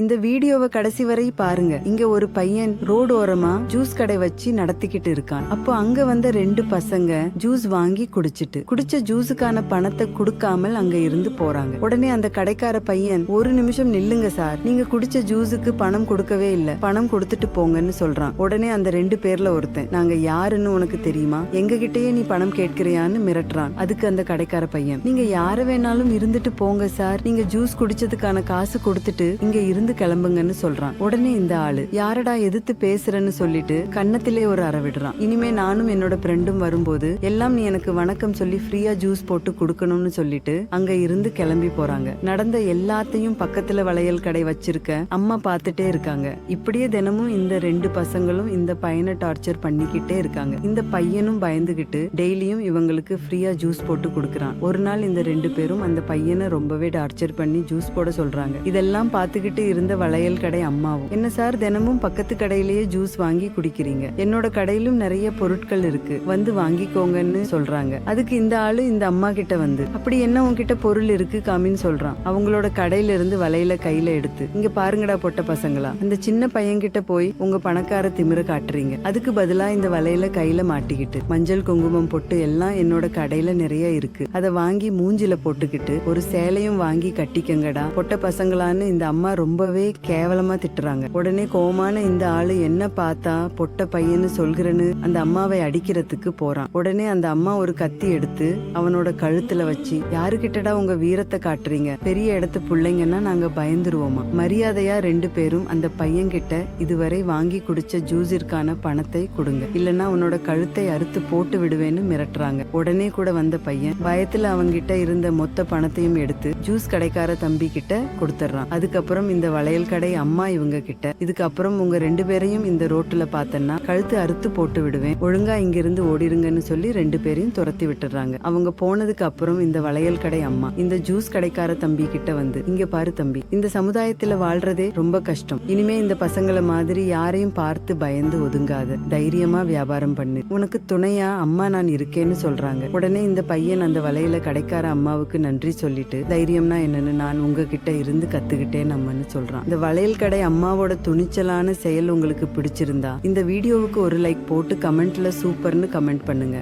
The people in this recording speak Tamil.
இந்த வீடியோவை கடைசி வரை பாருங்க. இங்க ஒரு பையன் ரோடு ஓரமா ஜூஸ் கடை வச்சு நடத்திக்கிட்டு இருக்கான். அப்போ அங்க வந்த ரெண்டு பசங்க ஜூஸ் வாங்கி குடிச்சிட்டு குடிச்ச ஜூஸுக்கான பணத்தை கொடுக்காமல் அங்க இருந்து போறாங்க. உடனே அந்த கடைக்கார பையன் ஒரு நிமிஷம் நில்லுங்க சார். நீங்க குடிச்ச ஜூஸுக்கு பணம் கொடுக்கவே இல்ல. பணம் கொடுத்துட்டு போங்கன்னு சொல்றான். உடனே அந்த ரெண்டு பேர்ல ஒருத்தன் நாங்க யாருன்னு உனக்கு தெரியுமா? எங்க கிட்டயே நீ பணம் கேட்கிறியான்னு மிரட்டுறான். அதுக்கு அந்த கடைக்கார பையன் நீங்க யார வேணாலும் இருந்துட்டு போங்க சார். நீங்க ஜூஸ் குடிச்சதுக்கான காசு கொடுத்துட்டு இங்க இருந்து கிளம்புங்கன்னு சொல்றான். உடனே இந்த ஆளு யாரடா எதிர்த்து பேசுறேன்னு சொல்லிட்டு கன்னத்திலே ஒரு அற விடுறான். இனிமே நானும் என்னோட ஃப்ரெண்டும் வரும்போது எல்லாம் நீ எனக்கு வணக்கம் சொல்லி ஃப்ரீயா ஜூஸ் போட்டு கொடுக்கணும்னு சொல்லிட்டு அங்க இருந்து கிளம்பி போறாங்க. நடந்த எல்லாத்தையும் பக்கத்துல வளையல் கடை வச்சிருக்க அம்மா பார்த்துட்டே இருக்காங்க. இப்படியே தினமும் இந்த ரெண்டு பசங்களும் இந்த பையனை டார்ச்சர் பண்ணிக்கிட்டே இருக்காங்க. இந்த பையனும் பயந்துகிட்டு டெய்லியும் இவங்களுக்கு ஃப்ரீயா ஜூஸ் போட்டு கொடுக்கறான். ஒரு நாள் இந்த ரெண்டு பேரும் அந்த பையனை ரொம்பவே டார்ச்சர் பண்ணி ஜூஸ் போட சொல்றாங்க. இதெல்லாம் பார்த்துக்கிட்டு இருந்த வளையல் கடை அம்மாவும். என்ன சார் தினமும் பக்கத்து கடையிலேயே ஜூஸ் வாங்கி குடிக்கிறீங்க. என்னோட கடையிலும் நிறைய பொருட்கள் இருக்கு. வந்து வாங்கிக்கோங்கன்னு சொல்றாங்க. அதுக்கு இந்த ஆளு இந்த அம்மா கிட்ட வந்து அப்படி என்ன உன்கிட்ட பொருள் இருக்கு காமின்னு சொல்றான். அவங்களோட கடையில இருந்து வளையல கையில எடுத்து இங்க பாருங்கடா பொட்ட பசங்களா. அந்த சின்ன பையன் கிட்ட போய் உங்க பணக்கார திமிர காட்டுறீங்க. அதுக்கு பதிலா இந்த வளையல கையில மாட்டிக்கிட்டு மஞ்சள் குங்குமம் பொட்டு எல்லாம் என்னோட கடையில நிறைய இருக்கு. அதை வாங்கி மூஞ்சில போட்டுக்கிட்டு ஒரு சேலையும் வாங்கி கட்டிக்கங்கடா. பொட்ட பசங்களான்னு இந்த அம்மா ரொம்ப ரொம்பவே கேவலமா திட்டுறாங்க. உடனே கோமான இந்த ஆளு என்ன பார்த்தா பொட்ட பையன்னு சொல்கிறேன்னு அந்த அம்மாவை அடிக்கிறதுக்கு போறான். உடனே அந்த அம்மா ஒரு கத்தி எடுத்து அவனோட கழுத்துல வச்சு யாருகிட்டடா உங்க வீரத்தை காட்டுறீங்க? பெரிய இடத்து பிள்ளைங்கன்னா நாங்க பயந்துருவோமா? மரியாதையா ரெண்டு பேரும் அந்த பையன்கிட்ட இதுவரை வாங்கி குடிச்ச ஜூஸிற்கான பணத்தை கொடுங்க. இல்லனா உன்னோட கழுத்தை அறுத்து போட்டு விடுவேன்னு மிரட்டுறாங்க. உடனே கூட வந்த பையன் பயத்துல அவன்கிட்ட இருந்த மொத்த பணத்தையும் எடுத்து ஜூஸ் கடைக்கார தம்பி கிட்ட கொடுத்துட்றான். அதுக்கப்புறம் இந்த வளையல் கடை அம்மா இவங்க கிட்ட. இதுக்கப்புறம் உங்க ரெண்டு பேரையும் இந்த ரோட்டுல பார்த்தேன்னா கழுத்து அறுத்து போட்டு விடுவேன். ஒழுங்கா இங்கிருந்து ஓடிருங்கன்னு சொல்லி ரெண்டு பேரையும் துரத்தி விட்டுறாங்க. அவங்க போனதுக்கு அப்புறம் இந்த வளையல் கடை அம்மா இந்த ஜூஸ் கடைக்கார தம்பி கிட்ட வந்து இங்க பாரு தம்பி இந்த சமுதாயத்துல வாழ்றதே ரொம்ப கஷ்டம். இனிமே இந்த பசங்களை மாதிரி யாரையும் பார்த்து பயந்து ஒதுங்காத. தைரியமா வியாபாரம் பண்ணு. உனக்கு துணையா அம்மா நான் இருக்கேன்னு சொல்றாங்க. உடனே இந்த பையன் அந்த வலையில கடைக்கார அம்மாவுக்கு நன்றி சொல்லிட்டு தைரியம்னா என்னன்னு நான் உங்ககிட்ட இருந்து கத்துக்கிட்டேன் அம்மன்னு சொல்றான். இந்த வளையல் கடை அம்மாவோட துணிச்சலான செயல் உங்களுக்கு பிடிச்சிருந்தா இந்த வீடியோவுக்கு ஒரு லைக் போட்டு கமெண்ட்ல சூப்பர்னு கமெண்ட் பண்ணுங்க.